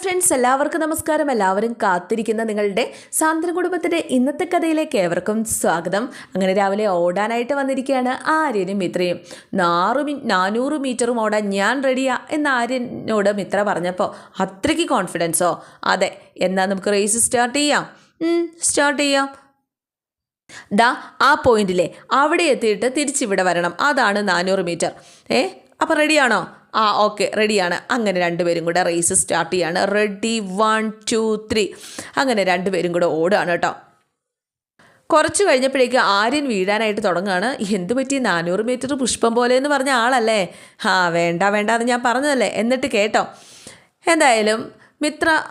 Friends എല്ലാവർക്കും നമസ്കാരം. എല്ലാവരും കാത്തിരിക്കുന്ന നിങ്ങളുടെ സാന്ദ്ര കുടുംബത്തിന്റെ ഇന്നത്തെ കഥയിലേക്ക് ഏവർക്കും സ്വാഗതം. അങ്ങനെ രാവിലെ ഓടാനായിട്ട് വന്നിരിക്കുകയാണ് ആര്യനും മിത്രയും. നാറു നാനൂറ് മീറ്ററും ഓടാൻ ഞാൻ റെഡിയാ എന്ന് ആര്യനോട് മിത്ര പറഞ്ഞപ്പോൾ അത്രയ്ക്ക് കോൺഫിഡൻസോ അതെ എന്നാൽ നമുക്ക് റേസ് സ്റ്റാർട്ട് ചെയ്യാം. സ്റ്റാർട്ട് ചെയ്യാം. ദാ ആ പോയിന്റിലെ അവിടെ എത്തിയിട്ട് തിരിച്ചിവിടെ വരണം. അതാണ് നാനൂറ് മീറ്റർ. ഏ അപ്പം റെഡിയാണോ ആ ഓക്കെ റെഡിയാണ് അങ്ങനെ രണ്ടുപേരും കൂടെ റേസ് സ്റ്റാർട്ട് ചെയ്യാണ്. റെഡി വൺ ടു ത്രീ അങ്ങനെ രണ്ടുപേരും കൂടെ ഓടുകയാണ് കേട്ടോ. കുറച്ച് കഴിഞ്ഞപ്പോഴേക്ക് ആര്യൻ വീഴാനായിട്ട് തുടങ്ങുകയാണ്. എന്ത് പറ്റി? നാനൂറ് മീറ്റർ പുഷ്പം പോലെ എന്ന് പറഞ്ഞ ആളല്ലേ? ആ വേണ്ട വേണ്ട എന്ന് ഞാൻ പറഞ്ഞതല്ലേ? എന്നിട്ട് കേട്ടോ. എന്തായാലും മിത്ര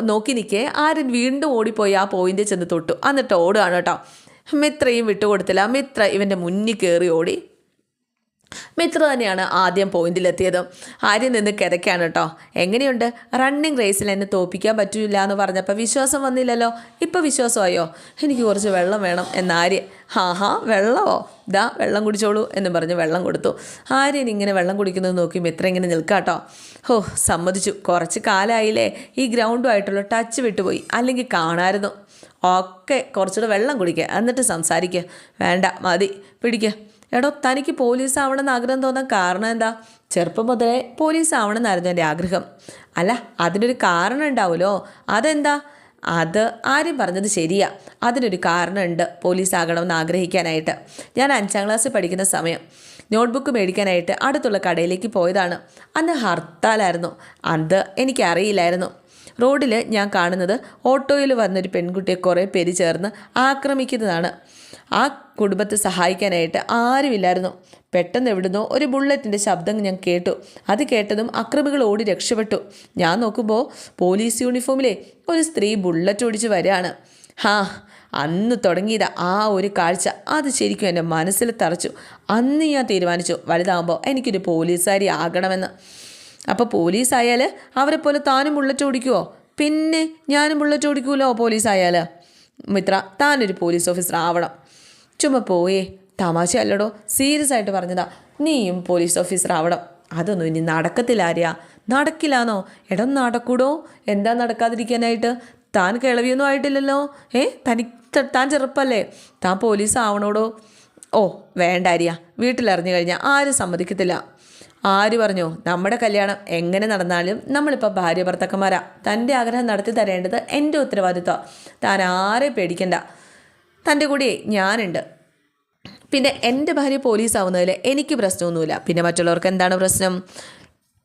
നോക്കി നിൽക്കേ. ആര്യൻ വീണ്ടും ഓടിപ്പോയി ആ പോയിന്റിൽ ചെന്ന് തൊട്ടു. എന്നിട്ട് ഓടുകയാണ് കേട്ടോ. മിത്രയും വിട്ടുകൊടുത്തില്ല. മിത്ര ഇവന്റെ മുന്നിൽ കയറി ഓടി. മിത്ര തന്നെയാണ് ആദ്യം പോയിന്റിലെത്തിയത്. ആര്യം നിന്ന് കിതയ്ക്കാണ് കേട്ടോ എങ്ങനെയുണ്ട്? റണ്ണിങ് റേസിൽ എന്നെ തോപ്പിക്കാൻ പറ്റില്ല എന്ന് പറഞ്ഞപ്പോൾ വിശ്വാസം വന്നില്ലല്ലോ. ഇപ്പോൾ വിശ്വാസമായോ? എനിക്ക് കുറച്ച് വെള്ളം വേണം എന്ന് ആര്യ ഹാ ഹാ വെള്ളമോ? ദാ വെള്ളം കുടിച്ചോളൂ എന്ന് പറഞ്ഞ് വെള്ളം കൊടുത്തു. ആര്യൻ ഇങ്ങനെ വെള്ളം കുടിക്കുന്നത് നോക്കി മിത്ര ഇങ്ങനെ നിൽക്കാട്ടോ ഹോ സമ്മതിച്ചു. കുറച്ച് കാലമായില്ലേ ഈ ഗ്രൗണ്ടുമായിട്ടുള്ള ടച്ച് വിട്ടുപോയി. അല്ലെങ്കിൽ കാണാമായിരുന്നു ഒക്കെ കുറച്ചുകൂടെ വെള്ളം കുടിക്കുക എന്നിട്ട് സംസാരിക്കുക വേണ്ട മതി. പിടിക്കുക എടോ തനിക്ക് പോലീസ് ആവണമെന്ന് ആഗ്രഹം തോന്നാൻ കാരണം എന്താ? ചെറുപ്പം മുതലേ പോലീസ് ആവണമെന്നായിരുന്നു എന്റെ ആഗ്രഹം. അല്ല അതിനൊരു കാരണം ഉണ്ടാവുമല്ലോ? അതെന്താ? അത് ആരും പറഞ്ഞത് ശരിയാ. അതിനൊരു കാരണമുണ്ട് പോലീസ് ആകണമെന്ന് ആഗ്രഹിക്കാനായിട്ട്. ഞാൻ അഞ്ചാം ക്ലാസ്സിൽ പഠിക്കുന്ന സമയം നോട്ട്ബുക്ക് മേടിക്കാനായിട്ട് അടുത്തുള്ള കടയിലേക്ക് പോയതാണ്. അന്ന് ഹർത്താലായിരുന്നു. അത് എനിക്കറിയില്ലായിരുന്നു. റോഡിൽ ഞാൻ കാണുന്നത് ഓട്ടോയിൽ വന്നൊരു പെൺകുട്ടിയെ കുറേ പേര് ചേർന്ന് ആക്രമിക്കുന്നതാണ്. ആ കുടുംബത്തെ സഹായിക്കാനായിട്ട് ആരുമില്ലായിരുന്നു. പെട്ടെന്ന് എവിടുന്നോ ഒരു ബുള്ളറ്റിന്റെ ശബ്ദം ഞാൻ കേട്ടു. അത് കേട്ടതും അക്രമികൾ ഓടി രക്ഷപ്പെട്ടു. ഞാൻ നോക്കുമ്പോൾ പോലീസ് യൂണിഫോമിലെ ഒരു സ്ത്രീ ബുള്ളറ്റ് ഓടിച്ച് വരികയാണ്. ഹാ അന്ന് തുടങ്ങിയത് ആ ഒരു കാഴ്ച. അത് ശരിക്കും എന്റെ മനസ്സിൽ തറച്ചു. അന്ന് ഞാൻ തീരുമാനിച്ചു വലുതാകുമ്പോൾ എനിക്കൊരു പോലീസുകാരി ആകണമെന്ന്. അപ്പോൾ പോലീസായാൽ അവരെ പോലെ താനും ബുള്ളറ്റ് ഓടിക്കുമോ പിന്നെ ഞാനും ബുള്ളറ്റ് ഓടിക്കൂലോ പോലീസ് ആയാൽ മിത്ര താനൊരു പോലീസ് ഓഫീസർ ആവണം. ചുമ്മാ പോയേ തമാശ അല്ലടോ സീരിയസ് ആയിട്ട് പറഞ്ഞതാ. നീയും പോലീസ് ഓഫീസർ ആവണം. അതൊന്നും ഇനി നടക്കത്തില്ല ആര്യ. നടക്കില്ലാന്നോ? എടോ നടക്കൂടോ? എന്താ നടക്കാതിരിക്കാനായിട്ട്? താൻ കിളവിയൊന്നും ആയിട്ടില്ലല്ലോ. ഏ തനി താൻ ചെറുപ്പല്ലേ? താൻ പോലീസ് ആവണോടോ? ഓ വേണ്ട ആര്യ. വീട്ടിലിറങ്ങി കഴിഞ്ഞാൽ ആരും സമ്മതിക്കത്തില്ല. ആര് പറഞ്ഞു? നമ്മുടെ കല്യാണം എങ്ങനെ നടന്നാലും നമ്മളിപ്പോൾ ഭാര്യ ഭർത്തക്കന്മാരാ. തന്റെ ആഗ്രഹം നടത്തി തരേണ്ടത് എന്റെ ഉത്തരവാദിത്വം. താൻ ആരെ പേടിക്കണ്ട. തന്റെ കൂടെ ഞാനുണ്ട്. പിന്നെ എന്റെ ഭാര്യ പോലീസ് ആവുന്നതിൽ എനിക്ക് പ്രശ്നമൊന്നുമില്ല. പിന്നെ മറ്റുള്ളവർക്ക് എന്താണ് പ്രശ്നം?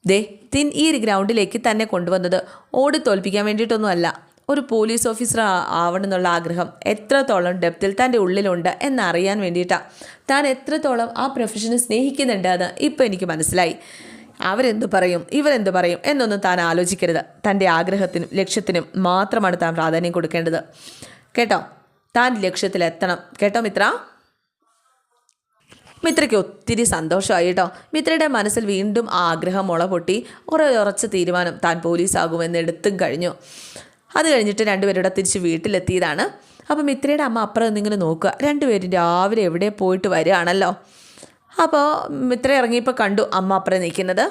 ദേ തിൻ ഈ ഒരു ഗ്രൗണ്ടിലേക്ക് തന്നെ കൊണ്ടുവന്നത്. ഓടി തോൽപ്പിക്കാൻ വേണ്ടിയിട്ടൊന്നുമല്ല. ഒരു പോലീസ് ഓഫീസർ ആവണം എന്നുള്ള ആഗ്രഹം എത്രത്തോളം ഡെപ്തിൽ തന്റെ ഉള്ളിലുണ്ട് എന്നറിയാൻ വേണ്ടിയിട്ടാണ് താൻ എത്രത്തോളം ആ പ്രൊഫഷനെ സ്നേഹിക്കുന്നുണ്ട് എന്ന് ഇപ്പോൾ എനിക്ക് മനസ്സിലായി. അവരെന്തു പറയും? ഇവരെന്തു പറയും? എന്നൊന്നും താൻ ആലോചിക്കരുത്. തന്റെ ആഗ്രഹത്തിനും ലക്ഷ്യത്തിനും മാത്രമാണ് താൻ പ്രാധാന്യം കൊടുക്കേണ്ടത്. കേട്ടോ? താൻ ലക്ഷ്യത്തിലെത്തണം. കേട്ടോ മിത്ര? മിത്രയ്ക്ക് ഒത്തിരി സന്തോഷമായി കേട്ടോ. മിത്രയുടെ മനസ്സിൽ വീണ്ടും ആ ആഗ്രഹം മുള പൊട്ടി ഉറച്ച തീരുമാനം താൻ പോലീസാകുമെന്ന് എടുത്തും കഴിഞ്ഞു. അത് കഴിഞ്ഞിട്ട് രണ്ടുപേരുടെ തിരിച്ച് വീട്ടിലെത്തിയതാണ്. അപ്പോൾ മിത്രയുടെ അമ്മ അപ്പുറം നിന്നിങ്ങനെ നോക്കുക. രണ്ടുപേരും രാവിലെ എവിടെ പോയിട്ട് വരികയാണല്ലോ? അപ്പോൾ മിത്ര ഇറങ്ങിയപ്പോൾ കണ്ടു അമ്മ അപ്പുറം നിൽക്കുന്നത്.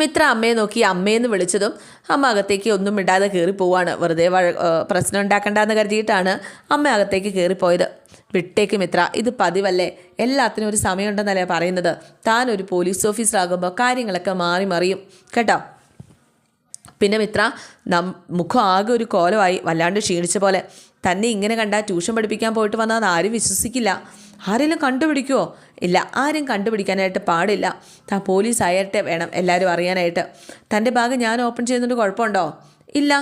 മിത്ര അമ്മയെ നോക്കി അമ്മയെന്ന് വിളിച്ചതും അമ്മ അകത്തേക്ക് ഒന്നും ഇടാതെ കയറി പോവാണ്. വെറുതെ പ്രശ്നം ഉണ്ടാക്കണ്ടെന്ന് കരുതിയിട്ടാണ് അമ്മ അകത്തേക്ക് കയറിപ്പോയത് വിട്ടേക്ക് മിത്ര ഇത് പതിവല്ലേ? എല്ലാത്തിനും ഒരു സമയമുണ്ടെന്നല്ലേ പറയുന്നത്. താൻ ഒരു പോലീസ് ഓഫീസറാകുമ്പോൾ കാര്യങ്ങളൊക്കെ മാറി മറിയും. കേട്ടോ? പിന്നെ മിത്ര നം മുഖം ആകെ ഒരു കോലമായി. വല്ലാണ്ട് ക്ഷീണിച്ച പോലെ. തന്നെ ഇങ്ങനെ കണ്ടാൽ ട്യൂഷൻ പഠിപ്പിക്കാൻ പോയിട്ട് വന്നാൽ ആരും വിശ്വസിക്കില്ല. ആരെങ്കിലും കണ്ടുപിടിക്കുമോ ഇല്ല. ആരും കണ്ടുപിടിക്കാനായിട്ട് പാടില്ല. താ പോലീസ് ആയിട്ട് വേണം എല്ലാവരും അറിയാനായിട്ട്. തന്റെ ഭാഗം ഞാൻ ഓപ്പൺ ചെയ്യുന്നുണ്ട് കുഴപ്പമുണ്ടോ? ഇല്ല.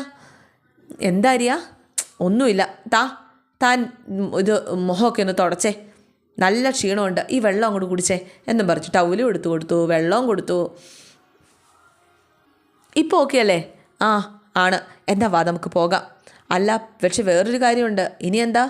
എന്താ അറിയാ ഒന്നുമില്ല. താ താൻ ഇത് മുഖമൊക്കെ ഒന്ന് തുടച്ചേ. നല്ല ക്ഷീണമുണ്ട്. ഈ വെള്ളം അങ്ങോട്ട് കുടിച്ചേ. എന്നും പറഞ്ഞു. ടൗലും എടുത്തു കൊടുത്തു. വെള്ളവും കൊടുത്തു. ഇപ്പോൾ ഓക്കെ അല്ലേ? ആ ആണ്. എന്നാ വാ നമുക്ക് പോകാം. അല്ല പക്ഷെ വേറൊരു കാര്യമുണ്ട്. ഇനി എന്താ?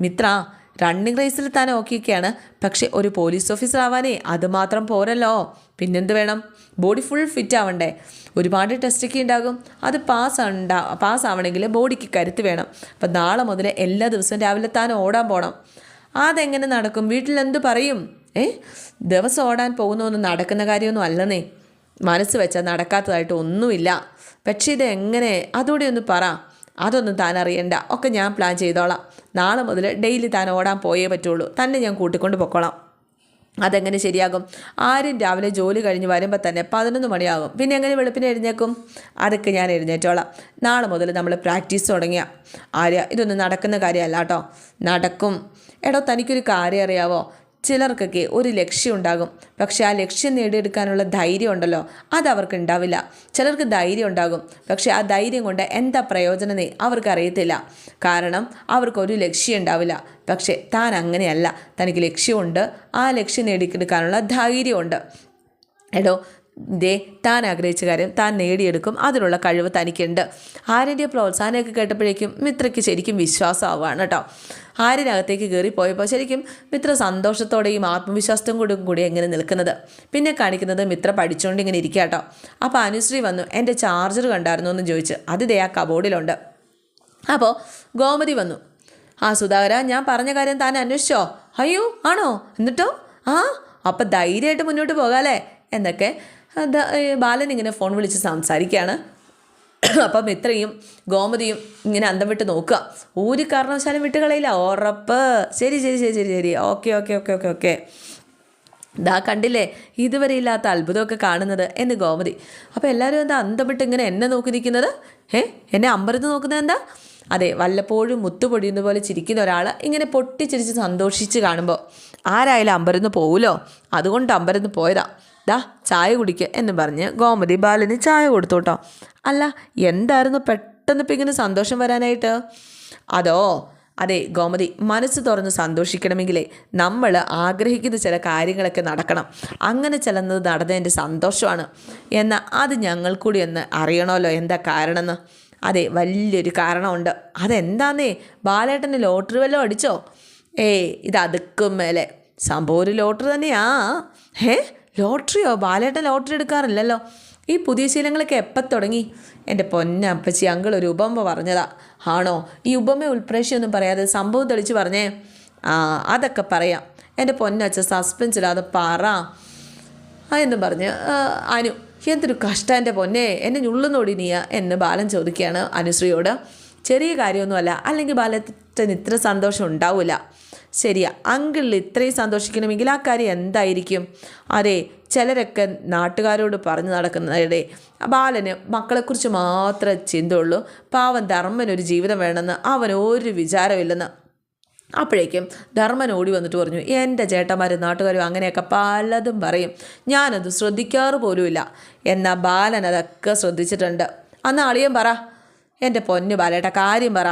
മിത്ര റണ്ണിങ് റേസിൽ താൻ ഓക്കെയൊക്കെയാണ് പക്ഷെ ഒരു പോലീസ് ഓഫീസർ ആവാനേ അതുമാത്രം പോരല്ലോ. പിന്നെന്ത് വേണം? ബോഡി ഫുൾ ഫിറ്റ് ആവണ്ടേ. ഒരുപാട് ടെസ്റ്റൊക്കെ ഉണ്ടാകും. അത് പാസ് ഉണ്ടാ പാസ് ആവണമെങ്കിൽ ബോഡിക്ക് കരുത്ത് വേണം. അപ്പം നാളെ മുതൽ എല്ലാ ദിവസവും രാവിലെ താൻ ഓടാൻ പോകണം അതെങ്ങനെ നടക്കും? വീട്ടിൽ എന്ത് പറയും? ഏ? ദിവസം ഓടാൻ പോകുന്നൊന്നും നടക്കുന്ന കാര്യമൊന്നും അല്ലെന്നേ. മനസ്സ് വെച്ചാൽ നടക്കാത്തതായിട്ട് ഒന്നുമില്ല. പക്ഷേ ഇത് എങ്ങനെ അതുകൂടി ഒന്ന് പറ. അതൊന്നും താൻ അറിയണ്ട. ഒക്കെ ഞാൻ പ്ലാൻ ചെയ്തോളാം. നാളെ മുതൽ ഡെയിലി താൻ ഓടാൻ പോയേ പറ്റുള്ളൂ. തന്നെ ഞാൻ കൂട്ടിക്കൊണ്ട് പൊക്കോളാം. അതെങ്ങനെ ശരിയാകും? ആരും രാവിലെ ജോലി കഴിഞ്ഞ് വരുമ്പോൾ തന്നെ പതിനൊന്ന് മണിയാകും. പിന്നെ എങ്ങനെ വെളുപ്പിന് എഴുന്നേക്കും അതൊക്കെ ഞാൻ എഴുന്നേറ്റോളാം. നാളെ മുതൽ നമ്മൾ പ്രാക്ടീസ് തുടങ്ങിയ. ആര്യ ഇതൊന്നും നടക്കുന്ന കാര്യമല്ല കേട്ടോ. നടക്കും. എടോ തനിക്കൊരു കാര്യം അറിയാവോ? ചിലർക്കൊക്കെ ഒരു ലക്ഷ്യം ഉണ്ടാകും പക്ഷെ ആ ലക്ഷ്യം നേടിയെടുക്കാനുള്ള ധൈര്യം ഉണ്ടല്ലോ? അത് അവർക്ക് ഉണ്ടാവില്ല ചിലർക്ക് ധൈര്യം ഉണ്ടാകും. പക്ഷെ ആ ധൈര്യം കൊണ്ട് എന്താ പ്രയോജനമേ അവർക്ക് അറിയത്തില്ല കാരണം അവർക്കൊരു ലക്ഷ്യം ഉണ്ടാവില്ല. പക്ഷേ താൻ അങ്ങനെയല്ല. തനിക്ക് ലക്ഷ്യമുണ്ട്. ആ ലക്ഷ്യം നേടിയെടുക്കാനുള്ള ധൈര്യമുണ്ട്. എടോ ദേ താൻ ആഗ്രഹിച്ച കാര്യം താൻ നേടിയെടുക്കും. അതിനുള്ള കഴിവ് തനിക്കുണ്ട്. ആര്യന്റെ പ്രോത്സാഹനമൊക്കെ കേട്ടപ്പോഴേക്കും മിത്രയ്ക്ക് ശരിക്കും വിശ്വാസമാവുകയാണ് കേട്ടോ. ആര്യനകത്തേക്ക് കയറിപ്പോയപ്പോൾ ശരിക്കും മിത്ര സന്തോഷത്തോടെയും ആത്മവിശ്വാസത്തോടും കൂടി കൂടി എങ്ങനെ നിൽക്കുന്നത്. പിന്നെ കാണിക്കുന്നത് മിത്ര പഠിച്ചുകൊണ്ട് ഇങ്ങനെ ഇരിക്കുക കേട്ടോ. അപ്പോൾ അനുശ്രീ വന്നു എന്റെ ചാർജർ കണ്ടായിരുന്നു? എന്ന് ചോദിച്ച്. അത് ദേ ആ കബോർഡിലുണ്ട്. അപ്പോൾ ഗോമതി വന്നു ആ സുധാകര ഞാൻ പറഞ്ഞ കാര്യം താൻ അന്വേഷിച്ചോ? അയ്യോ ആണോ? എന്നിട്ടോ? ആ അപ്പം ധൈര്യമായിട്ട് മുന്നോട്ട് പോകാമല്ലേ എന്നൊക്കെ ബാലൻ ഇങ്ങനെ ഫോൺ വിളിച്ച് സംസാരിക്കുകയാണ് അപ്പം ഇത്രയും ഗോമതിയും ഇങ്ങനെ അന്തം വിട്ട് നോക്കുക. ഒരു കാരണവശാലും വിട്ട് കളയില്ല ഉറപ്പ്. ശരി ശരി ശരി ശരി ശരി. Okay okay okay okay okay. ദാ കണ്ടില്ലേ? ഇതുവരെ ഇല്ലാത്ത അത്ഭുതമൊക്കെ കാണുന്നത് എന്ന് ഗോമതി. അപ്പോൾ എല്ലാവരും എന്താ അന്തം വിട്ട് ഇങ്ങനെ എന്നെ നോക്കി നിൽക്കുന്നത്? ഏ എന്നെ അമ്പരന്ന് നോക്കുന്നത് എന്താ? അതെ വല്ലപ്പോഴും മുത്തുപൊടിയുന്ന പോലെ ചിരിക്കുന്ന ഒരാൾ ഇങ്ങനെ പൊട്ടിച്ചിരിച്ച് സന്തോഷിച്ച് കാണുമ്പോൾ ആരായാലും അമ്പരന്ന് പോവുമല്ലോ അതുകൊണ്ട് അമ്പരന്ന് പോയതാ. ദാ ചായ കുടിക്കുക എന്ന് പറഞ്ഞ് ഗോമതി ബാലന് ചായ കൊടുത്തു കേട്ടോ അല്ല എന്തായിരുന്നു പെട്ടെന്ന് ഇപ്പം ഇങ്ങനെ സന്തോഷം വരാനായിട്ട്? അതോ അതെ ഗോമതി മനസ്സ് തുറന്ന് സന്തോഷിക്കണമെങ്കിലേ നമ്മൾ ആഗ്രഹിക്കുന്ന ചില കാര്യങ്ങളൊക്കെ നടക്കണം. അങ്ങനെ ചിലത് നടന്നതിന്റെ സന്തോഷമാണ്. എന്നാൽ അത് ഞങ്ങൾ കൂടി ഒന്ന് അറിയണമല്ലോ എന്താ കാരണമെന്ന്. അതെ വലിയൊരു കാരണമുണ്ട്. അതെന്താന്നേ ബാലേട്ടന് ലോട്ടറി വല്ലതും അടിച്ചോ? ഏയ് ഇത് അതുക്കും മേലെ. സംഭവം ഒരു ലോട്ടറി തന്നെയാ. ഹേ ലോട്ടറിയോ? ബാലേട്ടൻ ലോട്ടറി എടുക്കാറില്ലല്ലോ. ഈ പുതിയ ശീലങ്ങളൊക്കെ എപ്പം തുടങ്ങി? എന്റെ പൊന്നപ്പച്ചി അങ്കിൾ ഒരു ഉപമ പറഞ്ഞതാ. ആണോ? ഈ ഉപമ ഉൾപ്രേക്ഷയൊന്നും പറയാതെ സംഭവം തെളിച്ച് പറഞ്ഞേ. ആ അതൊക്കെ പറയാം. എന്റെ പൊന്നച്ച സസ്പെൻസ് ഇല്ലാതെ പറ. എന്ന് പറഞ്ഞ് അനു എന്തൊരു കഷ്ടം എന്റെ പൊന്നെ. എന്നെ ഞുള്ളുന്നോടി നീയ എന്ന് ബാലൻ ചോദിക്കുകയാണ് അനുശ്രീയോട്. ചെറിയ കാര്യമൊന്നുമല്ല. അല്ലെങ്കിൽ ബാലത്തിന് ഇത്ര സന്തോഷം ഉണ്ടാവില്ല ശരിയാ അങ്കിൾ ഇത്രയും സന്തോഷിക്കണമെങ്കിൽ ആ കാര്യം എന്തായിരിക്കും? അതെ ചിലരൊക്കെ നാട്ടുകാരോട് പറഞ്ഞു നടക്കുന്നതിടെ ബാലന് മക്കളെക്കുറിച്ച് മാത്രമേ ചിന്തയുള്ളൂ പാവൻ ധർമ്മനൊരു ജീവിതം വേണമെന്ന് അവൻ ഒരു വിചാരമില്ലെന്ന്. അപ്പോഴേക്കും ധർമ്മൻ ഓടി വന്നിട്ട് പറഞ്ഞു എന്റെ ചേട്ടന്മാരും നാട്ടുകാരും അങ്ങനെയൊക്കെ പലതും പറയും. ഞാനത് ശ്രദ്ധിക്കാറ് പോലുമില്ല. എന്നാൽ ബാലൻ അതൊക്കെ ശ്രദ്ധിച്ചിട്ടുണ്ട്. അന്ന് അളിയൻ പറ. എന്റെ പൊന്നു ബാലേട്ട കാര്യം പറ.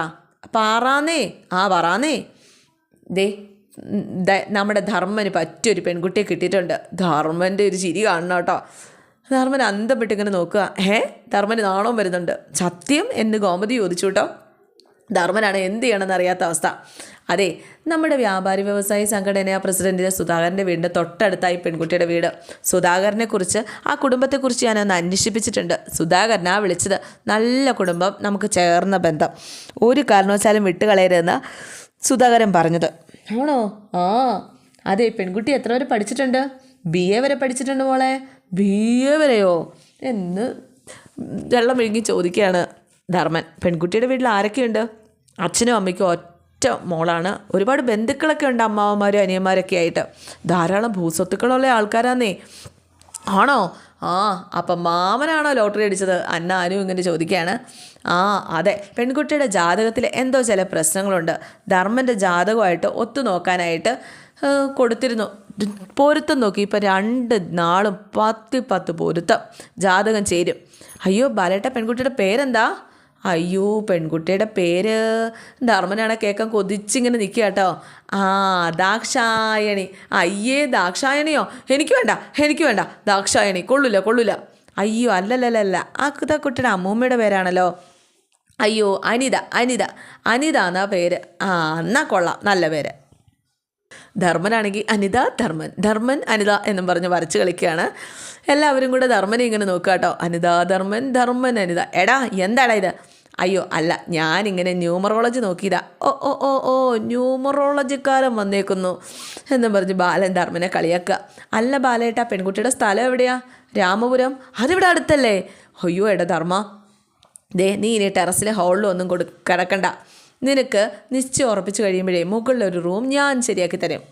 പാറാന്നേ ആ പറാന്നേ ദേ നമ്മുടെ ധർമ്മന് പറ്റിയൊരു പെൺകുട്ടിയെ കിട്ടിയിട്ടുണ്ട്. ധർമ്മന്റെ ഒരു ചിരി കാണണം കേട്ടോ. ധർമ്മൻ അന്തപ്പെട്ട് ഇങ്ങനെ നോക്കുക. ഏ ധർമ്മന് നാണവും വരുന്നുണ്ട്. സത്യം എന്ന് ഗോമതി ചോദിച്ചു കേട്ടോ. ധർമ്മനാണ് എന്ത് ചെയ്യണമെന്ന് അറിയാത്ത അവസ്ഥ. അതെ നമ്മുടെ വ്യാപാരി വ്യവസായ സംഘടന പ്രസിഡന്റിന് സുധാകരന്റെ വീടിന്റെ തൊട്ടടുത്തായി പെൺകുട്ടിയുടെ വീട്. സുധാകരനെക്കുറിച്ച് ആ കുടുംബത്തെക്കുറിച്ച് ഞാനൊന്ന് അന്വേഷിപ്പിച്ചിട്ടുണ്ട്. സുധാകരനാ വിളിച്ചത്. നല്ല കുടുംബം നമുക്ക് ചേർന്ന ബന്ധം. ഒരു കാരണവശാലും വിട്ടുകളയരുതെന്ന് സുധാകരൻ പറഞ്ഞത്. ആണോ? ആ അതെ പെൺകുട്ടി എത്ര വരെ പഠിച്ചിട്ടുണ്ട്? ബി എ വരെ പഠിച്ചിട്ടുണ്ട് മോളെ. ബി എ വരെയോ? എന്ന് വെള്ളം വിഴുങ്ങി ചോദിക്കുകയാണ് ധർമ്മൻ. പെൺകുട്ടിയുടെ വീട്ടിൽ ആരൊക്കെയുണ്ട്? അച്ഛനും അമ്മയ്ക്കും ഒറ്റ മോളാണ്. ഒരുപാട് ബന്ധുക്കളൊക്കെ ഉണ്ട് അമ്മാവന്മാരും അനിയന്മാരൊക്കെ ആയിട്ട്. ധാരാളം ഭൂസ്വത്തുക്കളുള്ള ആൾക്കാരാന്നേ. ആണോ? ആ അപ്പം മാമനാണോ ലോട്ടറി അടിച്ചത്? അന്ന അനു ഇങ്ങനെ ചോദിക്കുകയാണ്. ആ അതെ. പെൺകുട്ടിയുടെ ജാതകത്തിൽ എന്തോ ചില പ്രശ്നങ്ങളുണ്ട്. ധർമ്മന്റെ ജാതകമായിട്ട് ഒത്തു നോക്കാനായിട്ട് കൊടുത്തിരുന്നു. പൊരുത്തം നോക്കി. ഇപ്പം രണ്ട് നാളും പത്ത് പത്ത് പൊരുത്തം ജാതകം ചേരും. അയ്യോ ബാലേട്ട പെൺകുട്ടിയുടെ പേരെന്താ? അയ്യോ പെൺകുട്ടിയുടെ പേര് ധർമ്മനാണ് കേൾക്കാൻ കൊതിച്ചിങ്ങനെ നിൽക്കുക കേട്ടോ. ആ ദാക്ഷായണി. അയ്യേ ദാക്ഷായണിയോ? എനിക്ക് വേണ്ട എനിക്ക് വേണ്ട. ദാക്ഷായണി കൊള്ളില്ല കൊള്ളില്ല അയ്യോ അല്ലല്ലല്ല ആ കുട്ടിയുടെ അമ്മൂമ്മയുടെ പേരാണല്ലോ. അയ്യോ അനിത അനിത. അനിത എന്നാ പേര്. ആ എന്നാ കൊള്ളാം നല്ല പേര്. ധർമ്മനാണെങ്കിൽ അനിത ധർമ്മൻ. ധർമ്മൻ അനിത എന്നും പറഞ്ഞ് വരച്ച് കളിക്കുകയാണ്. എല്ലാവരും കൂടെ ധർമ്മനെ ഇങ്ങനെ നോക്കുക കേട്ടോ. അനിത ധർമ്മൻ ധർമ്മൻ അനിത. എടാ എന്താടാ ഇത്? അയ്യോ അല്ല ഞാനിങ്ങനെ ന്യൂമറോളജി നോക്കിയതാ. ഓ ഓ ഓ ഓ ന്യൂമറോളജിക്കാരൻ വന്നേക്കുന്നു എന്നും പറഞ്ഞ് ബാലൻ ധർമ്മനെ കളിയാക്കുക. അല്ല ബാലേട്ടാ പെൺകുട്ടിയുടെ സ്ഥലം എവിടെയാ? രാമപുരം. അതിവിടെ അടുത്തല്ലേ? അയ്യോ എടാ ധർമ്മ. ദേ നീ ഇനി ടെറസിലെ ഹോളിലൊന്നും കൊടു കിടക്കണ്ട. നിനക്ക് നിശ്ചയം ഉറപ്പിച്ച് കഴിയുമ്പോഴേ മുകളിലൊരു റൂം ഞാൻ ശരിയാക്കി തരും.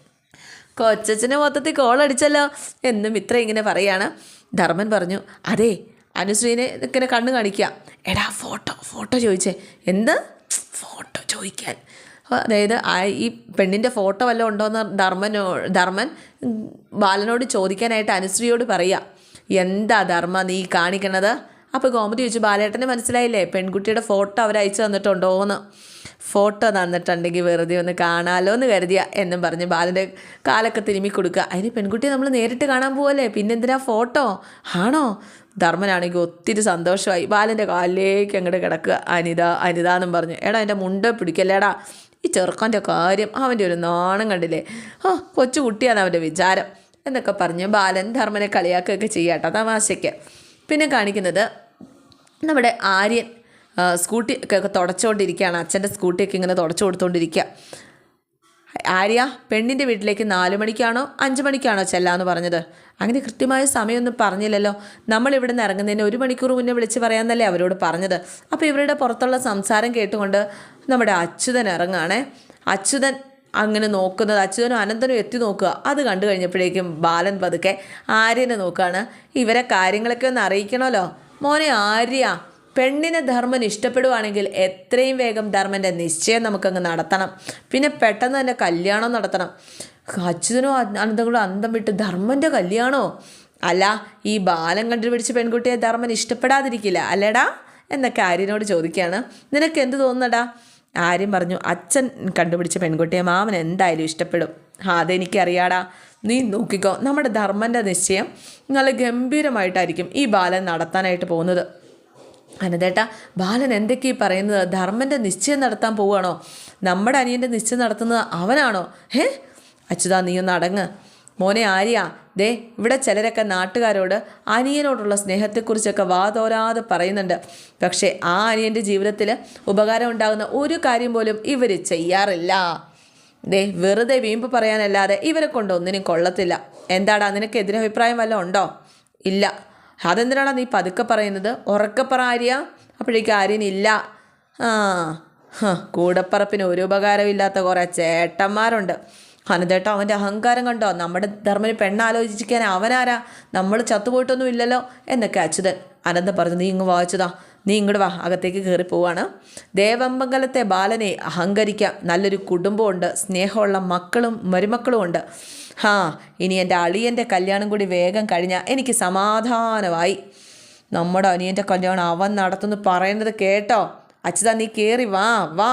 കൊച്ചച്ഛന് മൊത്തത്തിൽ കോളടിച്ചല്ലോ എന്നും ഇത്ര ഇങ്ങനെ പറയാണ്. ധർമ്മൻ പറഞ്ഞു അതെ അനുശ്രീനെ ഇങ്ങനെ കണ്ണ് കാണിക്കുക എടാ ഫോട്ടോ ഫോട്ടോ ചോദിച്ചേ. എന്ത്? ഫോട്ടോ ചോദിക്കാൻ. അതായത് ഈ പെണ്ണിന്റെ ഫോട്ടോ വല്ലതും ഉണ്ടോയെന്ന് ധർമ്മനോ ധർമ്മൻ ബാലനോട് ചോദിക്കാനായിട്ട് അനുശ്രീയോട് പറയുക എന്താ ധർമ്മ നീ കാണിക്കണത്? അപ്പോൾ ഗോമതി ചോദിച്ചു ബാലേട്ടന് മനസ്സിലായില്ലേ? പെൺകുട്ടിയുടെ ഫോട്ടോ അവർ അയച്ചു തന്നിട്ടുണ്ടോയെന്ന് ഫോട്ടോ തന്നിട്ടുണ്ടെങ്കിൽ വെറുതെ ഒന്ന് കാണാലോ എന്ന് കരുതിയ എന്നും പറഞ്ഞ് ബാലന്റെ കാലൊക്കെ തിരുമ്മി കൊടുക്കുക. അതിന് പെൺകുട്ടിയെ നമ്മൾ നേരിട്ട് കാണാൻ പോവല്ലേ? പിന്നെന്തിനാ ഫോട്ടോ? ആണോ? ധർമ്മനാണെങ്കിൽ ഒത്തിരി സന്തോഷമായി. ബാലന്റെ കാലിലേക്ക് അങ്ങോട്ട് കിടക്കുക. അനിത അനിത എന്നും പറഞ്ഞു. എടാ എന്റെ മുണ്ട പിടിക്കല്ലേടാ? ഈ ചെറുക്കന്റെ കാര്യം അവന്റെ ഒരു നാണം കണ്ടില്ലേ? ഓ കൊച്ചു കുട്ടിയാണ് അവന്റെ വിചാരം എന്നൊക്കെ പറഞ്ഞ് ബാലൻ ധർമ്മനെ കളിയാക്കുകയൊക്കെ ചെയ്യാട്ടോ തമാശയ്ക്ക്. പിന്നെ കാണിക്കുന്നത് നമ്മുടെ ആര്യൻ. സ്കൂട്ടി ഒക്കെ തുടച്ചുകൊണ്ടിരിക്കുകയാണ് അച്ഛന്റെ സ്കൂട്ടിയൊക്കെ ഇങ്ങനെ തുടച്ചു കൊടുത്തുകൊണ്ടിരിക്കുക ആര്യ പെണ്ണിന്റെ വീട്ടിലേക്ക് നാല് മണിക്കാണോ അഞ്ച് മണിക്കാണോ ചെല്ലാന്ന് പറഞ്ഞത്? അങ്ങനെ കൃത്യമായ സമയമൊന്നും പറഞ്ഞില്ലല്ലോ. നമ്മൾ ഇവിടെ നിന്ന് ഇറങ്ങുന്നതിന് ഒരു മണിക്കൂർ മുന്നേ വിളിച്ച് പറയാമെന്നല്ലേ അവരോട് പറഞ്ഞത്. അപ്പോൾ ഇവരുടെ പുറത്തുള്ള സംസാരം കേട്ടുകൊണ്ട് നമ്മുടെ അച്യുതൻ ഇറങ്ങുകയാണേ. അച്യുതൻ അങ്ങനെ നോക്കുന്നത് അച്യുതനും അനന്തനും എത്തി നോക്കുക. അത് കണ്ടു കഴിഞ്ഞപ്പോഴേക്കും ബാലൻ പതുക്കെ ആര്യനെ നോക്കുകയാണ്. ഇവരെ കാര്യങ്ങളൊക്കെ ഒന്ന് അറിയിക്കണമല്ലോ. മോനെ ആര്യ പെണ്ണിനെ ധർമ്മൻ ഇഷ്ടപ്പെടുവാണെങ്കിൽ എത്രയും വേഗം ധർമ്മന്റെ നിശ്ചയം നമുക്കങ്ങ് നടത്തണം. പിന്നെ പെട്ടെന്ന് തന്നെ കല്യാണം നടത്തണം. അച്യുതനോ അനന്തങ്ങളും അന്തം വിട്ട് ധർമ്മന്റെ കല്യാണോ? അല്ല ഈ ബാലം കണ്ടുപിടിച്ച് പെൺകുട്ടിയെ ധർമ്മൻ ഇഷ്ടപ്പെടാതിരിക്കില്ല അല്ലേടാ? എന്നൊക്കെ ആര്യനോട് ചോദിക്കുകയാണ്. നിനക്ക് എന്ത് തോന്നുന്നടാ? ആര്യം പറഞ്ഞു അച്ഛൻ കണ്ടുപിടിച്ച പെൺകുട്ടിയെ മാമൻ എന്തായാലും ഇഷ്ടപ്പെടും. ആ അതെനിക്കറിയാടാ. നീ നോക്കിക്കോ നമ്മുടെ ധർമ്മന്റെ നിശ്ചയം നല്ല ഗംഭീരമായിട്ടായിരിക്കും ഈ ബാലൻ നടത്താനായിട്ട് പോകുന്നത്. അനന്തേട്ട ബാലൻ എന്തൊക്കെ ഈ പറയുന്നത്? ധർമ്മന്റെ നിശ്ചയം നടത്താൻ പോവുകയാണോ? നമ്മുടെ അനിയന്റെ നിശ്ചയം നടത്തുന്നത് അവനാണോ? ഏ അച്യുതാ നീ ഒന്ന് അടങ്ങ്. മോനെ ആര്യ ദേ ഇവിടെ ചിലരൊക്കെ നാട്ടുകാരോട് അനിയനോടുള്ള സ്നേഹത്തെക്കുറിച്ചൊക്കെ വാതോരാതെ പറയുന്നുണ്ട്. പക്ഷേ ആ അനിയന്റെ ജീവിതത്തിൽ ഉപകാരം ഉണ്ടാകുന്ന ഒരു കാര്യം പോലും ഇവർ ചെയ്യാറില്ല. ദേ വെറുതെ വീമ്പ് പറയാനല്ലാതെ ഇവരെ കൊണ്ട് ഒന്നിനും കൊള്ളത്തില്ല. എന്താടാ നിനക്ക് എതിരഭിപ്രായം വല്ലതും ഉണ്ടോ? ഇല്ല. അതെന്തിനാണ് നീ പതുക്കെ പറയുന്നത്? ഉറക്കപ്പറ പറ ആര്യ അപ്പോഴേക്കും ആര്യനില്ല ആ കൂടപ്പറപ്പിന് ഒരു ഉപകാരമില്ലാത്ത കുറേ ചേട്ടന്മാരുണ്ട്. അനന്തേട്ട അവന്റെ അഹങ്കാരം കണ്ടോ? നമ്മുടെ ധർമ്മന് പെണ്ണാലോചിക്കാൻ അവനാരാ? നമ്മൾ ചത്തുപോയിട്ടൊന്നും ഇല്ലല്ലോ എന്നൊക്കെ അച്യുതൻ അനന്ത പറഞ്ഞു നീ ഇങ്ങ് വായിച്ചതാ. നീ ഇങ്ങോട്ട് വാ അകത്തേക്ക് കയറി പോവാണ്. ദേവമംഗലത്തെ ബാലനെ അഹങ്കരിക്കാം. നല്ലൊരു കുടുംബമുണ്ട് സ്നേഹമുള്ള മക്കളും മരുമക്കളും ഉണ്ട് ഹാ ഇനി എന്റെ അളിയന്റെ കല്യാണം കൂടി വേഗം കഴിഞ്ഞാൽ എനിക്ക് സമാധാനമായി. നമ്മുടെ അനിയന്റെ കല്യാണം അവൻ നടത്തുന്നു പറയുന്നത് കേട്ടോ. അച്യുത നീ കയറി വാ വാ.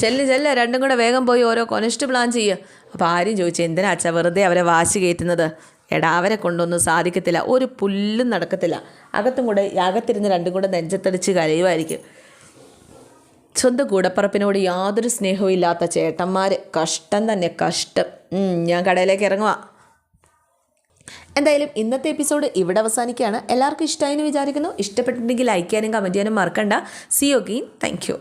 ചെല്ല് ചെല്ല്. രണ്ടും കൂടെ വേഗം പോയി ഓരോ കൊനിഷ്ട് പ്ലാൻ ചെയ്യുക അപ്പോൾ ആരും ചോദിച്ചു എന്തിനാ അച്ഛാ വെറുതെ അവരെ വാശി കയറ്റുന്നത്? എടാ അവരെ കൊണ്ടൊന്നും സാധിക്കത്തില്ല. ഒരു പുല്ലും നടക്കത്തില്ല. അകത്തും കൂടെ അകത്തിരുന്ന് രണ്ടും കൂടെ നെഞ്ചത്തടിച്ച് കരയുമായിരിക്കും. സ്വന്തം കൂടപ്പറപ്പിനോട് യാതൊരു സ്നേഹവും ഇല്ലാത്ത ചേട്ടന്മാർ കഷ്ടം തന്നെ കഷ്ടം. ഞാൻ കടയിലേക്ക് ഇറങ്ങുക എന്തായാലും ഇന്നത്തെ എപ്പിസോഡ് ഇവിടെ അവസാനിക്കുകയാണ്. എല്ലാവർക്കും ഇഷ്ടമായി എന്ന് വിചാരിക്കുന്നു. ഇഷ്ടപ്പെട്ടിട്ടുണ്ടെങ്കിൽ ലൈക്ക് ചെയ്യാനും കമന്റ് ചെയ്യാനും മറക്കണ്ട. C യോഗീൻ thank you